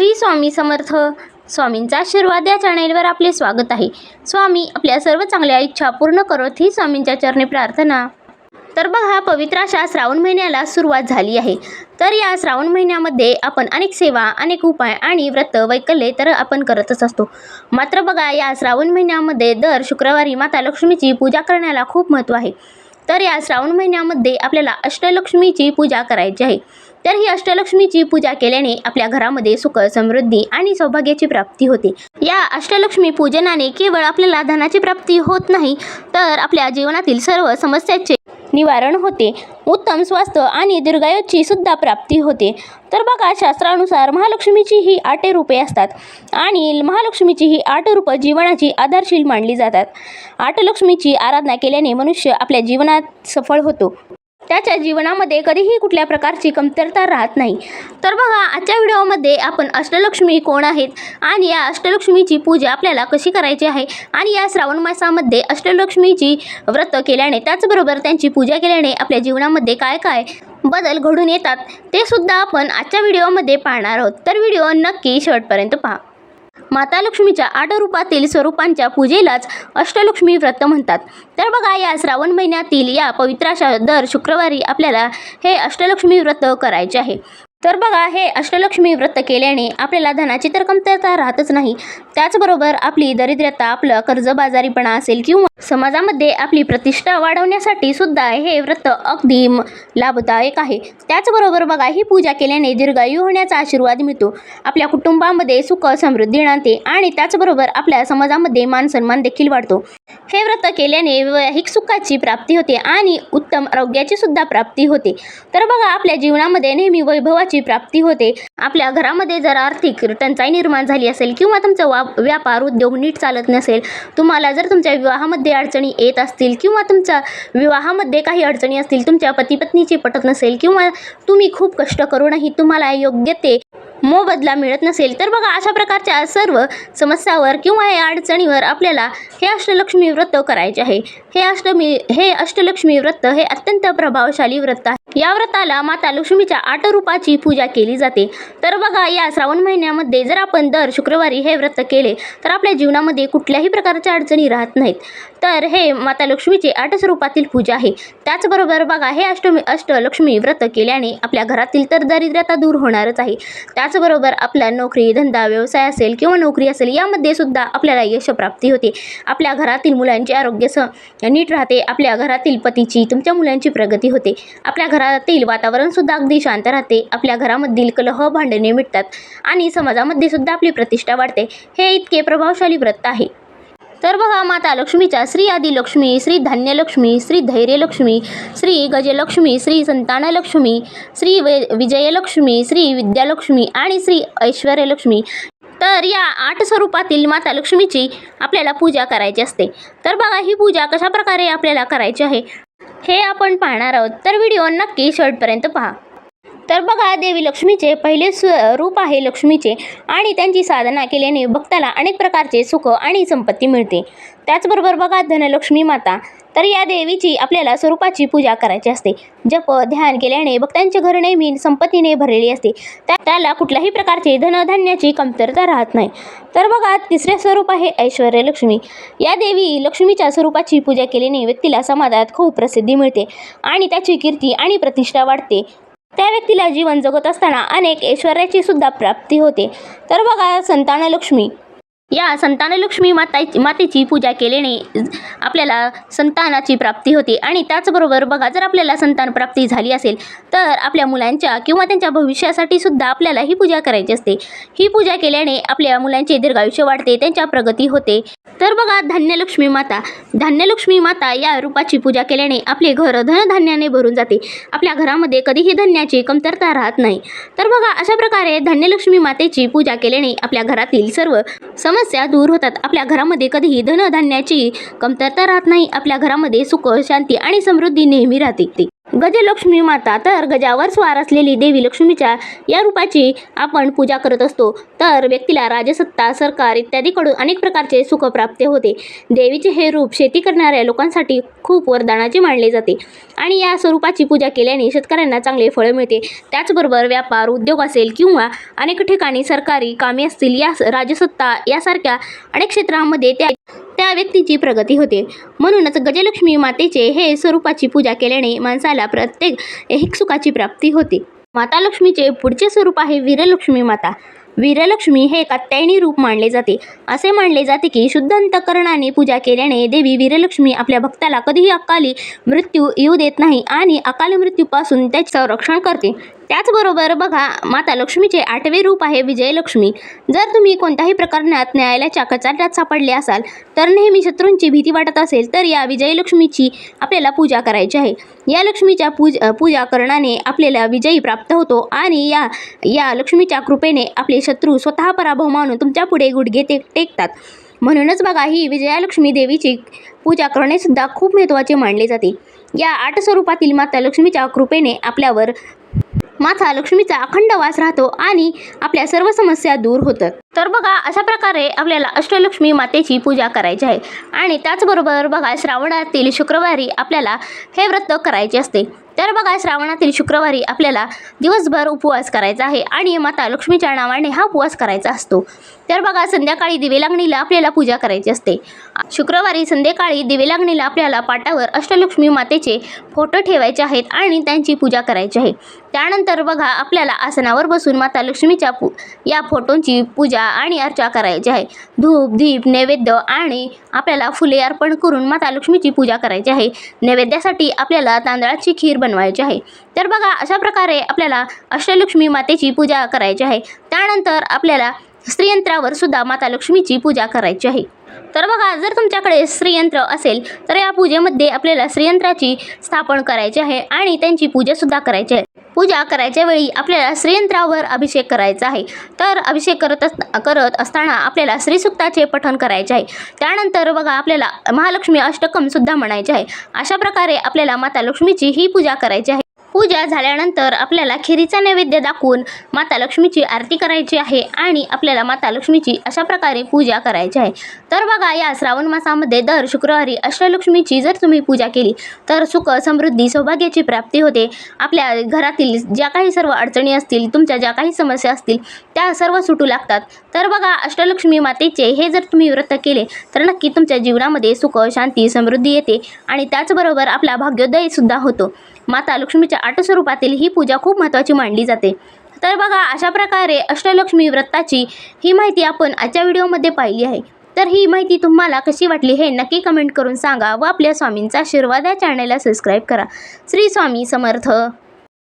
श्री स्वामी समर्थ. स्वामींचा आशीर्वाद या चॅनेलवर आपले स्वागत आहे. स्वामी आपल्या सर्व चांगल्या इच्छा पूर्ण करत ही स्वामींच्या चरणी प्रार्थना. तर बघा पवित्र अशा श्रावण महिन्याला सुरुवात झाली आहे. तर या श्रावण महिन्यामध्ये आपण अनेक सेवा अनेक उपाय आणि व्रत वैकल्ये तर आपण करतच असतो. मात्र बघा या श्रावण महिन्यामध्ये दर शुक्रवारी माता लक्ष्मीची पूजा करण्याला खूप महत्त्व आहे. तर या श्रावण महिन्यामध्ये आपल्याला अष्टलक्ष्मीची पूजा करायची आहे. तर ही अष्टलक्ष्मीची पूजा केल्याने आपल्या घरामध्ये सुख समृद्धी आणि सौभाग्याची प्राप्ती होते. या अष्टलक्ष्मी पूजनाने केवळ आपल्याला धनाची प्राप्ती होत नाही तर आपल्या जीवनातील सर्व समस्यांचे निवारण होते. उत्तम स्वास्थ्य आणि दीर्घायुची सुद्धा प्राप्ती होते. तर बघा शास्त्रानुसार महालक्ष्मीची ही आठ रूपे असतात आणि महालक्ष्मीची ही आठ रूपं जीवनाची आधारशील मानली जातात. आठ लक्ष्मीची आराधना केल्याने मनुष्य आपल्या जीवनात सफळ होतो. त्याच्या जीवनामध्ये कधीही कुठल्या प्रकारची कमतरता राहत नाही. तर बघा आजच्या व्हिडिओमध्ये आपण अष्टलक्ष्मी कोण आहेत आणि या अष्टलक्ष्मीची पूजा आपल्याला कशी करायची आहे आणि या श्रावण मासामध्ये अष्टलक्ष्मीची व्रत केल्याने त्याचबरोबर त्यांची पूजा केल्याने आपल्या जीवनामध्ये काय काय बदल घडून येतात ते सुद्धा आपण आजच्या व्हिडिओमध्ये पाहणार आहोत. तर व्हिडिओ नक्की शेवटपर्यंत पहा. माता लक्ष्मीच्या आठ रूपातील स्वरूपांच्या पूजेलाच अष्टलक्ष्मी व्रत म्हणतात. तर बघा या श्रावण महिन्यातील या पवित्राशा दर शुक्रवारी आपल्याला हे अष्टलक्ष्मी व्रत करायचे आहे. तर बघा हे अष्टलक्ष्मी व्रत केल्याने आपल्याला धनाची तर कमतरता राहतच नाही. त्याचबरोबर आपली दरिद्रता आपलं कर्जबाजारीपणा असेल किंवा समाजामध्ये आपली प्रतिष्ठा वाढवण्यासाठी सुद्धा हे व्रत अगदी लाभदायक आहे. त्याचबरोबर बघा ही पूजा केल्याने दीर्घायू होण्याचा आशीर्वाद मिळतो. आपल्या कुटुंबामध्ये सुख समृद्धी आणते आणि त्याचबरोबर आपल्या समाजामध्ये मान सन्मान देखील वाढतो. हे व्रत केल्याने वैवाहिक सुखाची प्राप्ती होते आणि उत्तम आरोग्याची सुद्धा प्राप्ती होते. तर बघा आपल्या जीवनामध्ये नेहमी वैभवाची प्राप्ती होते. आपल्या घरामध्ये जर आर्थिक टंचाई निर्माण झाली असेल किंवा तुमचा वा व्यापार उद्योग नीट चालत नसेल तुम्हाला जर तुमच्या विवाहामध्ये अडचणी येत असतील किंवा तुमच्या विवाहामध्ये काही अडचणी असतील तुमच्या पतीपत्नीची पटत नसेल किंवा तुम्ही खूप कष्ट करूनही तुम्हाला योग्य ते मोबदला मिळत नसेल तर बघा अशा प्रकारच्या सर्व समस्यावर किंवा या अडचणीवर आपल्याला हे अष्टलक्ष्मी व्रत करायचे आहे. हे अष्टमी हे अष्टलक्ष्मी व्रत हे अत्यंत प्रभावशाली व्रत आहे. या व्रताला माता लक्ष्मीच्या आठ रूपाची पूजा केली जाते. तर बघा या श्रावण महिन्यामध्ये जर आपण दर शुक्रवारी हे व्रत केले तर आपल्या जीवनामध्ये कुठल्याही प्रकारच्या अडचणी राहत नाहीत. तर हे माता लक्ष्मीचे आठ स्वरूपातील पूजा आहे. त्याचबरोबर बघा हे अष्टमी अष्टलक्ष्मी व्रत केल्याने आपल्या घरातील तर दारिद्र्यता दूर होणारच आहे. त्याचबरोबर आपला नोकरी धंदा व्यवसाय असेल किंवा नोकरी असेल यामध्ये सुद्धा आपल्याला यशप्राप्ती होते. आपल्या घरातील मुलांचे आरोग्य स नीट राहते आपल्या घरातील पतीची तुमच्या मुलांची प्रगती होते. आपल्या घरातील वातावरणसुद्धा अगदी शांत राहते आपल्या घरामधील कलह भांडणे मिटतात आणि समाजामध्ये सुद्धा आपली प्रतिष्ठा वाढते. हे इतके प्रभावशाली व्रत आहे. तर बघा माता लक्ष्मीच्या श्री आदिलक्ष्मी श्री धान्यलक्ष्मी श्री धैर्यलक्ष्मी श्री गजलक्ष्मी श्री संतानलक्ष्मी श्री वे विजयलक्ष्मी श्री विद्यालक्ष्मी आणि श्री ऐश्वर्यलक्ष्मी. तर या आठ स्वरूपातील माता लक्ष्मीची आपल्याला पूजा करायची असते. तर बघा ही पूजा कशा प्रकारे आपल्याला करायची आहे? हे आपण पाहणार आहोत. तर व्हिडिओ नक्की शेवटपर्यंत पहा. तर बघा देवी लक्ष्मीचे पहिले स्व रूप आहे लक्ष्मीचे आणि त्यांची साधना केल्याने भक्ताला अनेक प्रकारचे सुख आणि संपत्ती मिळते. त्याचबरोबर बघा धनलक्ष्मी माता तर या देवीची आपल्याला स्वरूपाची पूजा करायची असते. जप ध्यान केल्याने भक्तांचे घर नेहमी संपत्तीने भरलेली असते. त्याला कुठल्याही प्रकारचे धनधान्याची कमतरता राहत नाही. तर बघा तिसरे स्वरूप आहे ऐश्वर्यलक्ष्मी. या देवी लक्ष्मीच्या स्वरूपाची पूजा केल्याने व्यक्तीला समाजात खूप प्रसिद्धी मिळते आणि त्याची कीर्ती आणि प्रतिष्ठा वाढते. त्या व्यक्तीला जीवन जगत असताना अनेक ऐश्वर्याची सुद्धा प्राप्ती होते. तर बघा संतानलक्ष्मी. या संतानलक्ष्मी माता मातेची पूजा केल्याने आपल्याला संतानाची प्राप्ती होते. आणि त्याचबरोबर बघा जर आपल्याला संतान प्राप्ती झाली असेल तर आपल्या मुलांच्या किंवा त्यांच्या भविष्यासाठी सुद्धा आपल्याला ही पूजा करायची असते. ही पूजा केल्याने आपल्या मुलांचे दीर्घायुष्य वाढते त्यांच्या प्रगती होते. तर बघा धान्यलक्ष्मी माता. धान्यलक्ष्मी माता या रूपाची पूजा केल्याने आपले घर धनधान्याने भरून जाते. आपल्या घरामध्ये कधीही धान्याची कमतरता राहत नाही. तर बघा अशा प्रकारे धान्यलक्ष्मी मातेची पूजा केल्याने आपल्या घरातील सर्व समस्या दूर होतात. आपल्या घरामध्ये कधीही धनधान्याची कमतरता राहत नाही. आपल्या घरामध्ये सुख शांती आणि समृद्धी नेहमी राहते. गजलक्ष्मी माता तर गजावर स्वार असलेली देवी लक्ष्मीच्या या रूपाची आपण पूजा करत असतो. तर व्यक्तीला राजसत्ता सरकार इत्यादीकडून अनेक प्रकारचे सुख प्राप्त होते. देवीचे हे रूप शेती करणाऱ्या लोकांसाठी खूप वरदानाचे मानले जाते. आणि या स्वरूपाची पूजा केल्याने शेतकऱ्यांना चांगले फळ मिळते. त्याचबरोबर व्यापार उद्योग असेल किंवा अनेक ठिकाणी सरकारी कामे असतील या राजसत्ता यासारख्या अनेक क्षेत्रामध्ये त्या त्या व्यक्तीची प्रगती होते. म्हणूनच गजलक्ष्मी मातेचे हे स्वरूपाची पूजा केल्याने माणसाला प्रत्येक ऐहिक सुखाची प्राप्ती होते. माता लक्ष्मीचे पुढचे स्वरूप आहे वीरलक्ष्मी माता. वीरलक्ष्मी हे कात्यायनी रूप मानले जाते. असे मानले जाते की शुद्ध अंतकरणाने पूजा केल्याने देवी वीरलक्ष्मी आपल्या भक्ताला कधीही अकाली मृत्यू येऊ देत नाही आणि अकाली मृत्यूपासून त्याचे संरक्षण करते. त्याचबरोबर बघा माता लक्ष्मीचे आठवे रूप आहे विजयलक्ष्मी. जर तुम्ही कोणत्याही प्रकरणात न्यायालयाच्या कचाट्यात सापडले असाल तर नेहमी शत्रूंची भीती वाटत असेल तर या विजयलक्ष्मीची आपल्याला पूजा करायची आहे. या लक्ष्मीच्या पूज पूजा करण्याने आपल्याला विजयी प्राप्त होतो आणि या या लक्ष्मीच्या कृपेने आपले शत्रू स्वतः पराभव मानून तुमच्यापुढे गुडघे टेक टेकतात. म्हणूनच बघा ही विजयालक्ष्मी देवीची पूजा करणेसुद्धा खूप महत्त्वाचे मानले जाते. या आठ स्वरूपातील माता लक्ष्मीच्या कृपेने आपल्यावर माथा लक्ष्मीचा अखंड वास राहतो आणि आपल्या सर्व समस्या दूर होतात. तर बघा अशा प्रकारे आपल्याला अष्टलक्ष्मी मातेची पूजा करायची आहे. आणि त्याचबरोबर बघा श्रावणातील शुक्रवारी आपल्याला हे व्रत करायचे असते. तर बघा श्रावणातील शुक्रवारी आपल्याला दिवसभर उपवास करायचा आहे आणि माता लक्ष्मीच्या नावाने हा उपवास करायचा असतो. तर बघा संध्याकाळी दिवे लागणीला आपल्याला पूजा करायची असते. शुक्रवारी संध्याकाळी दिवे लागणीला आपल्याला पाटावर अष्टलक्ष्मी मातेचे फोटो ठेवायचे आहेत आणि त्यांची पूजा करायची आहे. त्यानंतर बघा आपल्याला आसनावर बसून माता लक्ष्मीच्या पू या फोटोंची पूजा आणि अर्चा करायची आहे. धूप दीप नैवेद्य आणि आपल्याला फुले अर्पण करून माता लक्ष्मीची पूजा करायची आहे. नैवेद्यासाठी आपल्याला तांदळाची खीर बनवायची आहे. तर बघा अशा प्रकारे आपल्याला अष्टलक्ष्मी मातेची पूजा करायची आहे. त्यानंतर आपल्याला स्त्रीयंत्रावर सुद्धा माता लक्ष्मीची पूजा करायची आहे. तर बघा जर तुमच्याकडे श्रीयंत्र असेल तर या पूजेमध्ये आपल्याला श्रीयंत्राची स्थापन करायची आहे आणि त्यांची पूजासुद्धा करायची आहे. पूजा करायच्या वेळी आपल्याला श्रीयंत्रावर अभिषेक करायचा आहे. तर अभिषेक करत अस करत असताना आपल्याला श्रीसुक्ताचे पठण करायचे आहे. त्यानंतर बघा आपल्याला महालक्ष्मी अष्टकमसुद्धा म्हणायचे आहे. अशा प्रकारे आपल्याला माता लक्ष्मीची ही पूजा करायची आहे. पूजा झाल्यानंतर आपल्याला खिरीचा नैवेद्य दाखवून माता लक्ष्मीची आरती करायची आहे आणि आपल्याला माता लक्ष्मीची अशा प्रकारे पूजा करायची आहे. तर बघा या श्रावण मासामध्ये दर शुक्रवारी अष्टलक्ष्मीची जर तुम्ही पूजा केली तर सुख समृद्धी सौभाग्याची प्राप्ती होते. आपल्या घरातील ज्या काही सर्व अडचणी असतील तुमच्या ज्या काही समस्या असतील त्या सर्व सुटू लागतात. तर बघा अष्टलक्ष्मी मातेचे हे जर तुम्ही व्रत केले तर नक्की तुमच्या जीवनामध्ये सुख शांती समृद्धी येते आणि त्याचबरोबर आपला भाग्योदयसुद्धा होतो. माता लक्ष्मीच्या आठ स्वरूपातील ही पूजा खूप महत्त्वाची मानली जाते. तर बघा अशा प्रकारे अष्टलक्ष्मी व्रताची ही माहिती आपण आजच्या व्हिडिओमध्ये पाहिली आहे. तर ही माहिती तुम्हाला कशी वाटली हे नक्की कमेंट करून सांगा व आपल्या स्वामींचा आशीर्वाद या चॅनलला सबस्क्राईब करा. श्री स्वामी समर्थ.